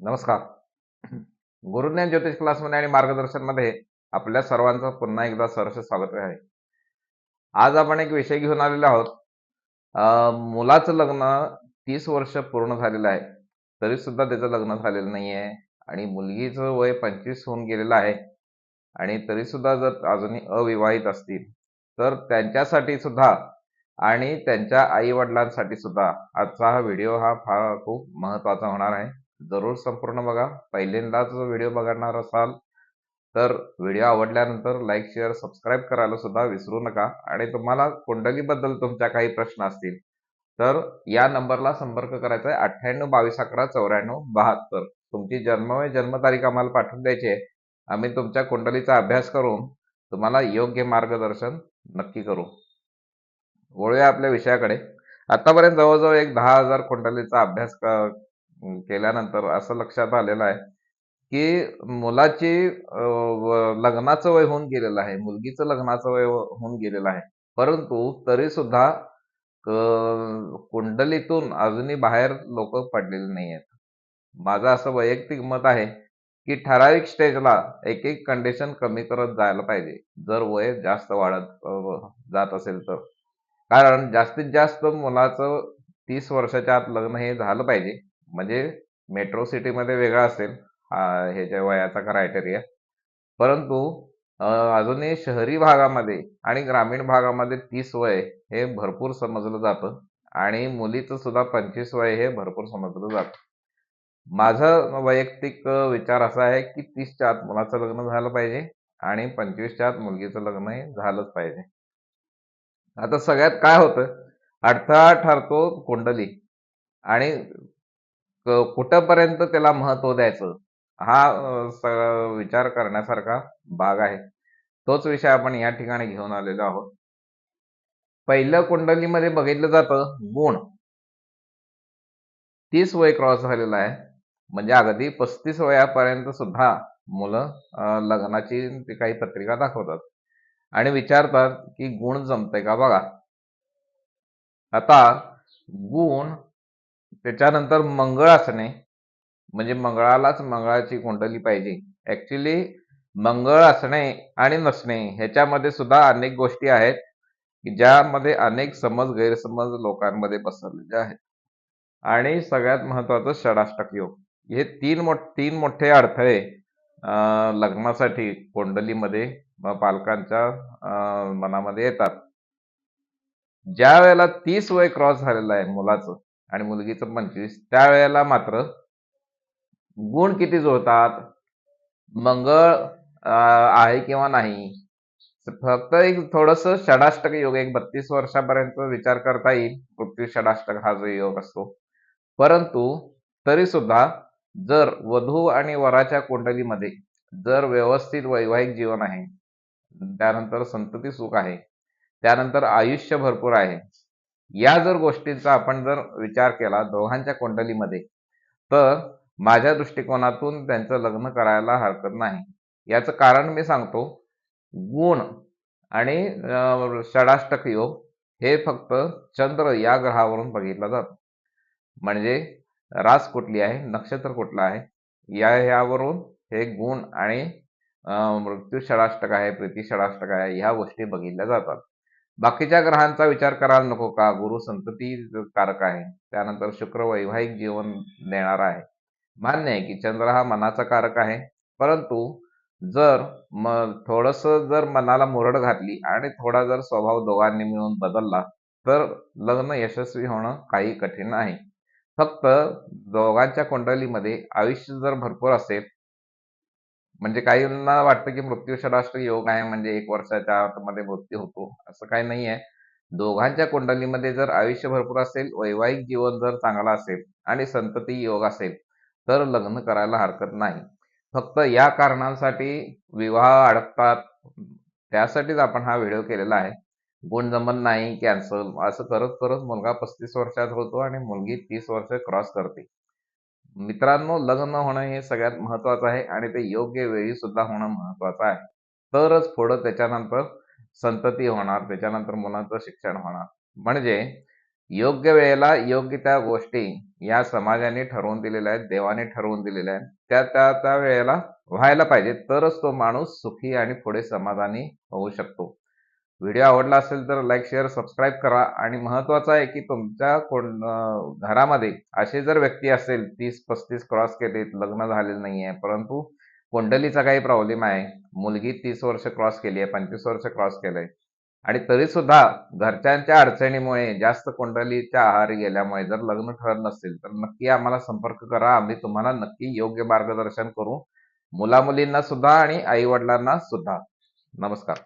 नमस्कार. गुरुज्ञान ज्योतिष क्लासमध्ये आणि मार्गदर्शनमध्ये आपल्या सर्वांचं पुन्हा एकदा सरस स्वागत आहे. आज आपण एक विषय घेऊन आलेलो आहोत. मुलाचं लग्न तीस वर्ष पूर्ण झालेलं आहे. तरी सुद्धा त्याचं लग्न झालेलं नाही आहे आणि मुलगीचं वय पंचवीस होऊन गेलेलं आहे. आणि तरी सुद्धा जर अजूनही अविवाहित असतील तर त्यांच्यासाठी सुद्धा आणि त्यांच्या आई वडिलांसाठी सुद्धा आजचा हा व्हिडिओ हा फार खूप महत्त्वाचा होणार आहे. जरूर संपूर्ण बघा. पहिल्यांदाच व्हिडिओ बघणार असाल तर व्हिडिओ आवडल्यानंतर लाईक शेअर सबस्क्राईब करायला सुद्धा विसरू नका. आणि तुम्हाला कुंडलीबद्दल तुमच्या काही प्रश्न असतील तर या नंबरला संपर्क करायचा आहे. अठ्ठ्याण्णव बावीस अकरा चौऱ्याण्णव बहात्तर. तुमची जन्म जन्मतारीख आम्हाला पाठवून द्यायची आहे. आम्ही तुमच्या कुंडलीचा अभ्यास करून तुम्हाला योग्य मार्गदर्शन नक्की करू. वळूया आपल्या विषयाकडे. आतापर्यंत जवळजवळ एक दहा हजार कुंडलीचा अभ्यास केल्यानंतर असं लक्षात आलेलं आहे की मुलाची लग्नाचं वय होऊन गेलेलं आहे मुलगीचं लग्नाचं वय हो-, होऊन गेलेलं आहे. परंतु तरी सुद्धा कुंडलीतून अजूनही बाहेर लोक पडलेले नाही आहेत माझं असं वैयक्तिक मत आहे की ठराविक स्टेजला एक एक कंडिशन कमी करत जायला पाहिजे. जर वय जास्त वाढत जात असेल तर. कारण जास्तीत जास्त मुलाचं तीस वर्षाच्या आत लग्न हे झालं पाहिजे. म्हणजे मेट्रो सिटीमध्ये वेगळा असेल ह्याच्या वयाचा क्रायटेरिया परंतु अजूनही शहरी भागामध्ये आणि ग्रामीण भागामध्ये तीस वय हे भरपूर समजलं जातं आणि मुलीचं सुद्धा पंचवीस वय हे भरपूर समजलं जातं. माझं वैयक्तिक विचार असा आहे की तीसच्या आत मुलाचं लग्न झालं पाहिजे आणि पंचवीसच्या आत मुलगीचं लग्न हे झालंच पाहिजे. आता सगळ्यात काय होतं? अडथळा ठरतो कुंडली आणि कुठंपर्यंत त्याला महत्त्व द्यायचं? हा विचार करण्यासारखा भाग आहे. तोच विषय आपण या ठिकाणी घेऊन आलेलो आहोत. पहिलं कुंडलीमध्ये बघितलं जातं गुण. तीस वय क्रॉस झालेलं आहे. म्हणजे अगदी पस्तीस वयापर्यंत सुद्धा मुलं लग्नाची ती काही पत्रिका दाखवतात. आणि विचारतात की गुण जमतंय का बघा? आता गुण त्याच्यानंतर मंगळ म्हणजे मंगळालाच मंगळाची कुंडली पाहिजे. ऍक्च्युली मंगळ असणे आणि नसणे ह्याच्यामध्ये सुद्धा अनेक गोष्टी आहेत की ज्यामध्ये अनेक समज गैरसमज लोकांमध्ये पसरलेले आहेत. आणि सगळ्यात महत्वाचं षडाष्टक योग. हे तीन मोठ तीन मोठे अडथळे लग्नासाठी कुंडलीमध्ये पालकांच्या मनामध्ये येतात. ज्या वेळेला तीस वय क्रॉस झालेलं आहे मुलाचं आणि मुलगीचं पंचवीस. त्यावेळेला मात्र गुण किती जुळतात? मंगळ आहे किंवा नाही? फक्त एक थोडस षडाष्टक योग एक बत्तीस वर्षापर्यंत विचार करता येईल. पृथ्वी षडाष्टक हा जो योग असतो. परंतु तरी सुद्धा जर वधू आणि वराच्या कुंडलीमध्ये जर व्यवस्थित वैवाहिक जीवन आहे त्यानंतर संतती सुख आहे त्यानंतर आयुष्य भरपूर आहे या जर गोष्टींचा आपण जर विचार केला दोघांच्या कुंडलीमध्ये तर माझ्या दृष्टिकोनातून त्यांचं लग्न करायला हरकत नाही. याचं कारण मी सांगतो गुण आणि षडाष्टक योग हे फक्त चंद्र या ग्रहावरून बघितलं जातं. म्हणजे रास कुठली आहे नक्षत्र कुठलं आहे या ह्यावरून हे गुण आणि मृत्यू षडाष्टक आहे प्रीती षडाष्टक आहे ह्या गोष्टी बघितल्या जातात. बाकीच्या ग्रहांचा विचार करायला नको का? गुरु संतती कारक आहे. त्यानंतर शुक्र वैवाहिक जीवन देणारा आहे. मान्य आहे की चंद्र हा मनाचा कारक आहे. परंतु जर म थोडस जर मनाला मुरड घातली आणि थोडा जर स्वभाव दोघांनी मिळून बदलला तर लग्न यशस्वी होणं काही कठीण नाही. फक्त दोघांच्या कुंडलीमध्ये आयुष्य जर भरपूर असेल म्हणजे काहींना वाटतं की मृत्यू षडाष्टक योग आहे म्हणजे एक वर्षाच्या आतमध्ये मृत्यू होतो असं काही नाही आहे. दोघांच्या कुंडलीमध्ये जर आयुष्य भरपूर असेल वैवाहिक जीवन जर चांगला असेल आणि संतती योग असेल तर लग्न करायला हरकत नाही. फक्त या कारणांसाठी विवाह अडकतात त्यासाठीच आपण हा व्हिडिओ केलेला आहे. गुण जमत नाही कॅन्सल असं करत करत मुलगा पस्तीस वर्षात होतो आणि मुलगी तीस वर्ष क्रॉस करते. मित्रांनो लग्न होणं हे सगळ्यात महत्वाचं आहे आणि ते योग्य वेळी सुद्धा होणं महत्वाचं आहे. तरच पुढं त्याच्यानंतर संतती होणार त्याच्यानंतर मुलांचं शिक्षण होणार. म्हणजे योग्य वेळेला योग्य त्या गोष्टी या समाजाने ठरवून दिलेल्या आहेत देवाने ठरवून दिलेल्या आहेत. त्या त्या त्या वेळेला व्हायला पाहिजे. तरच तो माणूस सुखी आणि पुढे समाधानी होऊ शकतो. व्हिडिओ आवडला असेल तर लाईक शेअर सबस्क्राईब करा. आणि महत्वाचं आहे की तुमच्या कोण घरामध्ये असे जर व्यक्ती असेल तीस पस्तीस क्रॉस केलेत लग्न झालेलं नाहीये परंतु कुंडलीचा काही प्रॉब्लेम आहे. मुलगी तीस वर्ष क्रॉस केली आहे पंचवीस वर्ष क्रॉस केलंय आणि तरी सुद्धा घरच्यांच्या अडचणीमुळे जास्त कुंडलीच्या आहारी गेल्यामुळे जर लग्न ठरत नसेल तर नक्की आम्हाला संपर्क करा. आम्ही तुम्हाला नक्की योग्य मार्गदर्शन करू. मुला मुलींना सुद्धा आणि आई वडिलांना सुद्धा. नमस्कार.